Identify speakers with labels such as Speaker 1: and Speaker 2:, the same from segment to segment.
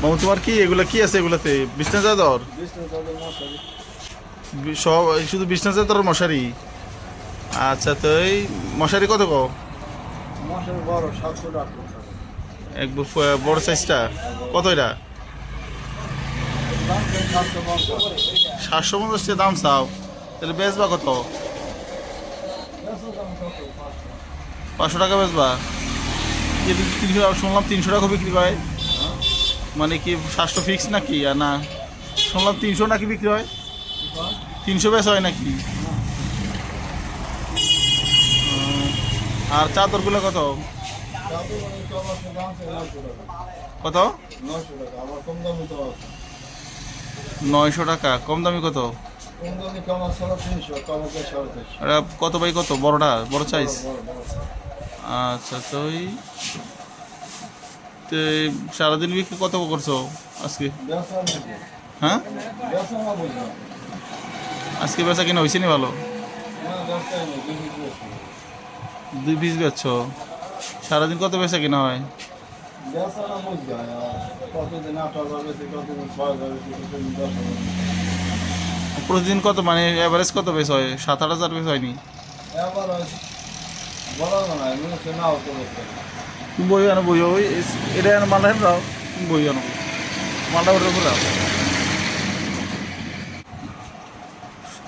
Speaker 1: মামু তোমার কি এগুলা কি আছে এগুলাতে? বিছনা চাদর? সব শুধু বিছনা চাদর মশারি? আচ্ছা তো এই মশারি কত কো এক বড় সাইজটা কত এটা?
Speaker 2: সাতশো পঞ্চাশ।
Speaker 1: দাম চাও। তাহলে বেচবা কত?
Speaker 2: পাঁচশো
Speaker 1: টাকা বেচবা। শুনলাম তিনশো টাকা বিক্রি হয়। মানে কি সাতশো ফিক্স নাকি? আর না, শুনলাম তিনশো নাকি বিক্রি হয়? তিনশো বেশ হয় নাকি? আর চাদরগুলো কত? কত?
Speaker 2: নয়শো টাকা। কম দামি
Speaker 1: কত? কত বাই কত? বড়টা? বড় সাইজ। আচ্ছা তো তো সারাদিন বিক্রি কত করছ আজকে? হ্যাঁ? আজকে বেচা কিনা হয়েছে নি ভালো? দুই পিস বেচছো। সারাদিন কত বেচা কিনা হয়?
Speaker 2: বেশি বেশি
Speaker 1: প্রতিদিন কত মানে অ্যাভারেজ কত বেচ হয়? সাত আট হাজার বেচ হয়নি? বই আনো বই ওই এটা আনো মালটা হেন দাও বই আনো মালটা ওটার উপরে দাও।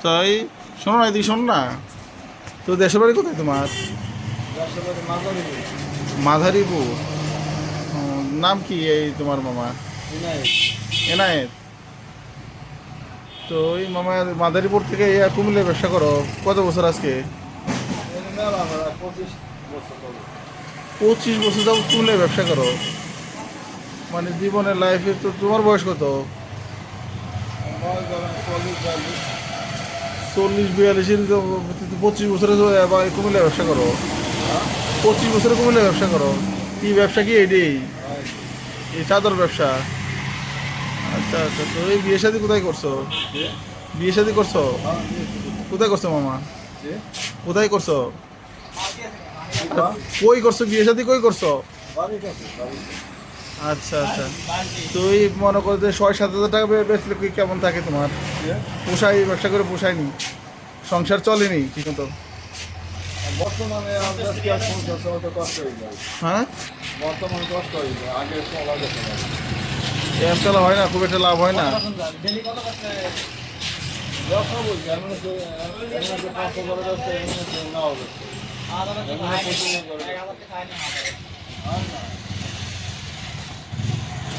Speaker 1: তাই শোনো না এদিকে শোনো না। তো দেশের বাড়ি কোথায় তোমার? ও, নাম কি এই তোমার মামা? এনায়েত। তো ওই মামা মাদারীপুর থেকে এই কুমিল্লার ব্যবসা করো কত বছর আজকে?
Speaker 2: পঁচিশ বছর
Speaker 1: যাব কুমিল্লার ব্যবসা করো। মানে জীবনের লাইফে তো তোমার বয়স কত?
Speaker 2: চল্লিশ বিয়াল্লিশ
Speaker 1: বিয়াল্লিশের তো পঁচিশ বছরে কুমিল্লার ব্যবসা করো। পঁচিশ বছরে কুমিল্লার ব্যবসা করো। কি ব্যবসা কি এইটাই এই চাদর ব্যবসা। আচ্ছা আচ্ছা তো এই বিয়ে শাদি কোথায় করছ? বিয়ে শাদি করছ? কোথায় করছ মামা? কোথায় করছ? কই করছ বিয়ে শাদি কই করছ? আচ্ছা আচ্ছা। তো এই মনে করো যে ছয় সাত হাজার টাকা বেচলে কি কেমন থাকে তোমার? পোষাই ব্যবসা করে পোষায়নি? সংসার চলেনি? ঠিক মতো
Speaker 2: বর্তমানে হয়ে বর্তমানে কষ্ট হয়ে যায় আগে চলা
Speaker 1: এম চালা হয় না খুব একটা লাভ হয় না।
Speaker 2: ব্যবসা বলছি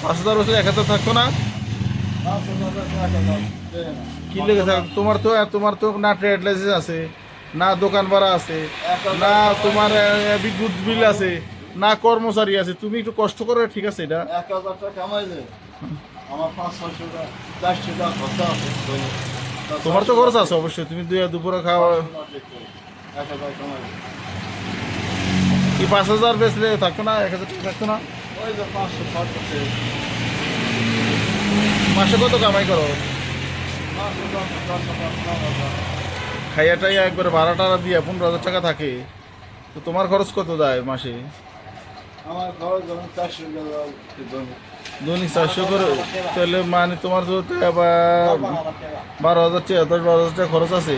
Speaker 1: পাঁচ হাজার বছর এক হাজার থাকতো না? কি লেগে থাক তোমার তো তোমার তো না ট্রেড লাইসেন্স আছে না দোকান ভাড়া আছে না তোমার বিদ্যুৎ বিল আছে না কর্মচারী আছে তুমি একটু কষ্ট করে ঠিক আছে এটা?
Speaker 2: এক হাজার টাকা কামাইলে আমার পাঁচ ছয়শো টাকা চারশো টাকা খরচা আছে
Speaker 1: তোমার তো খরচ আছে অবশ্যই তুমি দুপুরে খাওয়া
Speaker 2: এক হাজার কামাইলে
Speaker 1: কি পাঁচ হাজার বেচলে থাকতো না এক হাজার টাকা থাকতো না? মাসে কত কামাই করো? খাইয়া টাইয়া একবারে ভাড়া টাড়া দিয়ে পনেরো হাজার টাকা থাকে। তো তোমার খরচ কত যায় মাসে?
Speaker 2: আমার খরচ চারশো
Speaker 1: দৈনিক চারশো করে তাহলে মানে তোমার তো আবার বারো হাজার টাকা। দশ বারো হাজার টাকা খরচ আছে।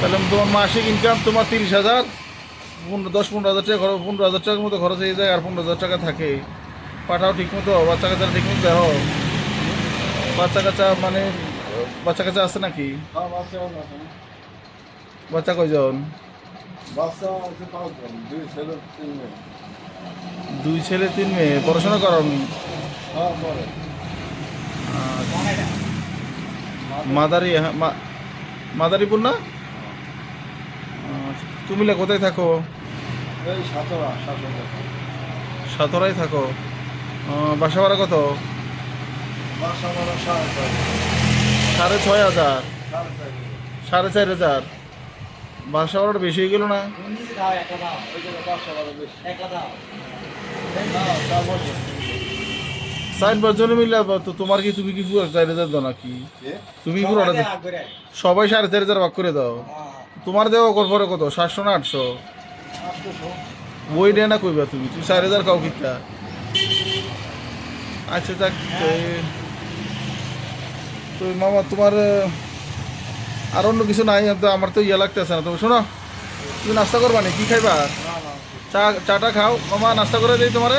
Speaker 1: তাহলে তোমার মাসিক ইনকাম তোমার তিরিশ হাজার। পনেরো দশ পনেরো হাজার টাকা খরচ পনেরো হাজার টাকার মতো খরচ হয়ে যায় আর পনেরো হাজার টাকা থাকে। পাঠাও ঠিক মতো বাচ্চা কাচ্চা ঠিক মতো দেখো। বাচ্চা কাচ্চা মানে বাচ্চা কাচ্চা আছে নাকি?
Speaker 2: হ্যাঁ বাচ্চা
Speaker 1: কয়জন?
Speaker 2: দুই ছেলে তিন মেয়ে।
Speaker 1: দুই ছেলে তিন মেয়ে। পড়াশোনা করানি?
Speaker 2: হ্যাঁ
Speaker 1: মাদারি হ্যাঁ, মাদারীপুর না? তুমিলা কোথায় থাকো? সাতরায় থাকো। বাসা ভাড়া কত?
Speaker 2: সাড়ে ছয়
Speaker 1: হাজার।
Speaker 2: সাড়ে
Speaker 1: চার হাজার? বাসা ভাড়াটা বেশি হয়ে গেল না?
Speaker 2: বলছি
Speaker 1: সাইন পাঁচজনে মিলে তো তোমার কি তুমি কি চার হাজার দাও নাকি? তুমি পুরোটা? সবাই সাড়ে চার হাজার ভাগ করে দাও। তোমার দেওয়া পরে কত? সাতশো না আটশো? বই দেয় না কইবা তুমি? তুমি চার হাজার খাও কিতা? আচ্ছা যাক তো- তো মামা তোমার আর অন্য কিছু নাই তো আমার তো ইয়ে লাগতেছে না। তো শোনো তুমি নাস্তা করবা নি কি খাইবা? চা চাটা খাও। মামা নাস্তা করে দিই তোমারে।